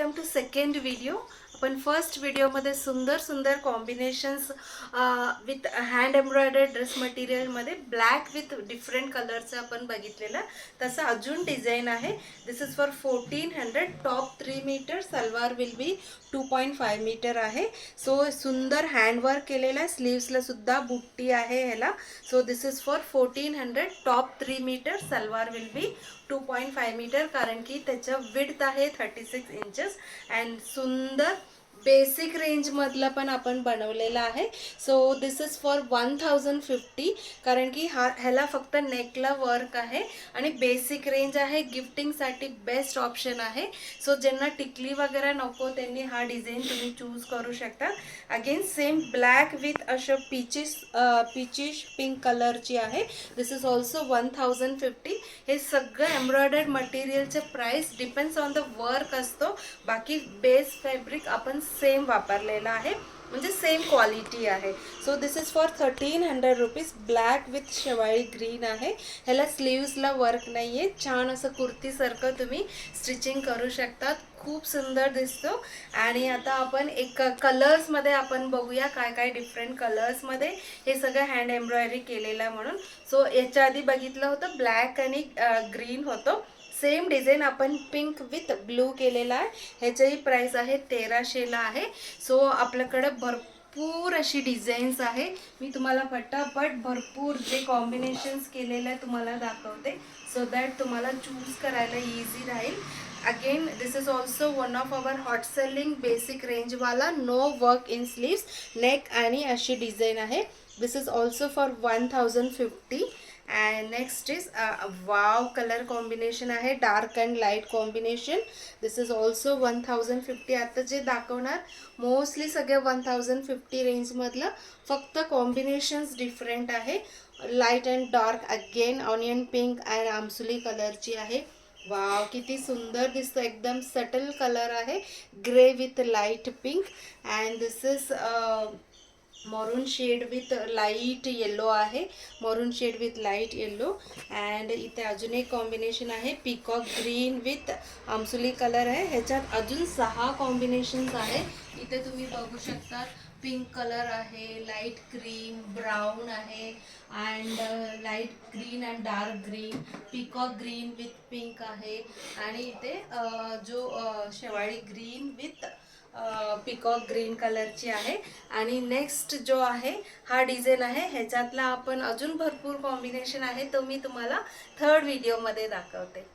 Welcome to second video आपण first व्हिडिओमध्ये सुंदर सुंदर combinations with hand embroider dress मटेरियलमध्ये ब्लॅक विथ डिफरंट कलरचं आपण बघितलेलं. तसं अजून डिझाईन आहे. This is for fourteen hundred top three metre salwar will be two point five metre आहे. सो सुंदर हँडवर्क केलेलं आहे. स्लीव्सला सुद्धा बुट्टी आहे ह्याला. So this is for fourteen hundred top three metre salwar will be two point five metre कारण की त्याचं विड्थ आहे थर्टी सिक्स इंचेस अँड सुंदर बेसिक रेंजमधलं पण आपण बनवलेलं आहे. So this is for one thousand fifty कारण की हा ह्याला फक्त नेकला वर्क आहे. आणि बेसिक रेंज आहे. गिफ्टिंगसाठी बेस्ट ऑप्शन आहे. सो ज्यांना टिकली वगैरे नको त्यांनी हा डिझाईन तुम्ही चूज करू शकता. अगेन सेम ब्लॅक विथ असं पीचिस पीचिश पिंक कलरची आहे. This is also one thousand fifty हे सगळं embroidered मटेरियलचे price depends on the work असतो. बाकी बेस फॅब्रिक आपण सेम वापरलेला आहे. म्हणजे सेम क्वालिटी आहे. So this is for thirteen hundred rupees black with शेवाळी ग्रीन आहे. ह्याला स्लीव्सला वर्क नाही आहे छान असं कुर्तीसारखं तुम्ही स्टिचिंग करू शकतात. खूप सुंदर दिसतो. आणि आता आपण एक कलर्समध्ये आपण बघूया काय काय डिफरंट कलर्समध्ये हे सगळं हँड एम्ब्रॉयडरी केलेलं आहे म्हणून. सो याच्या आधी बघितलं होतं ब्लॅक आणि ग्रीन होतं. सेम डिझाईन आपण पिंक विथ ब्लू केलेला आहे. ह्याच्याही प्राईस आहे तेराशेला आहे. सो आपल्याकडे भरपूर अशी डिझाईन्स आहे. मी तुम्हाला फटाफट भरपूर जे कॉम्बिनेशन्स केलेले आहे तुम्हाला दाखवते. सो दॅट तुम्हाला चूज करायला इझी राहील. Again this is also one of our hot selling basic रेंजवाला no work in sleeves neck आणि अशी डिझाईन आहे. This is also for one thousand fifty and next is wow colour combination आहे dark and light combination this is also one thousand fifty आता जे दाखवणार mostly सगळे one thousand fifty रेंजमधलं फक्त कॉम्बिनेशन्स डिफरंट आहे. Light and dark again onion pink and आमसुली कलरची आहे. वाव किती सुंदर दिसतो एकदम सटल कलर आहे. Grey with light pink and this is maroon shade with light yellow आहे. Maroon shade with light yellow and इथे अजून एक कॉम्बिनेशन आहे. पिकॉक ग्रीन विथ आमसुली कलर आहे. ह्याच्यात अजून सहा कॉम्बिनेशन्स आहे. इथे तुम्ही बघू शकता पिंक कलर आहे लाइट क्रीम ब्राऊन आहे and light green and dark green peacock green with pink आहे. आणि इथे uh, जो uh, शेवाळी ग्रीन विथ पिकॉक ग्रीन कलरची आहे. आणि नेक्स्ट जो आहे हा डिझाईन आहे. ह्याच्यातला आपण अजून भरपूर कॉम्बिनेशन आहे तो मी तुम्हाला थर्ड व्हिडिओमध्ये दाखवते.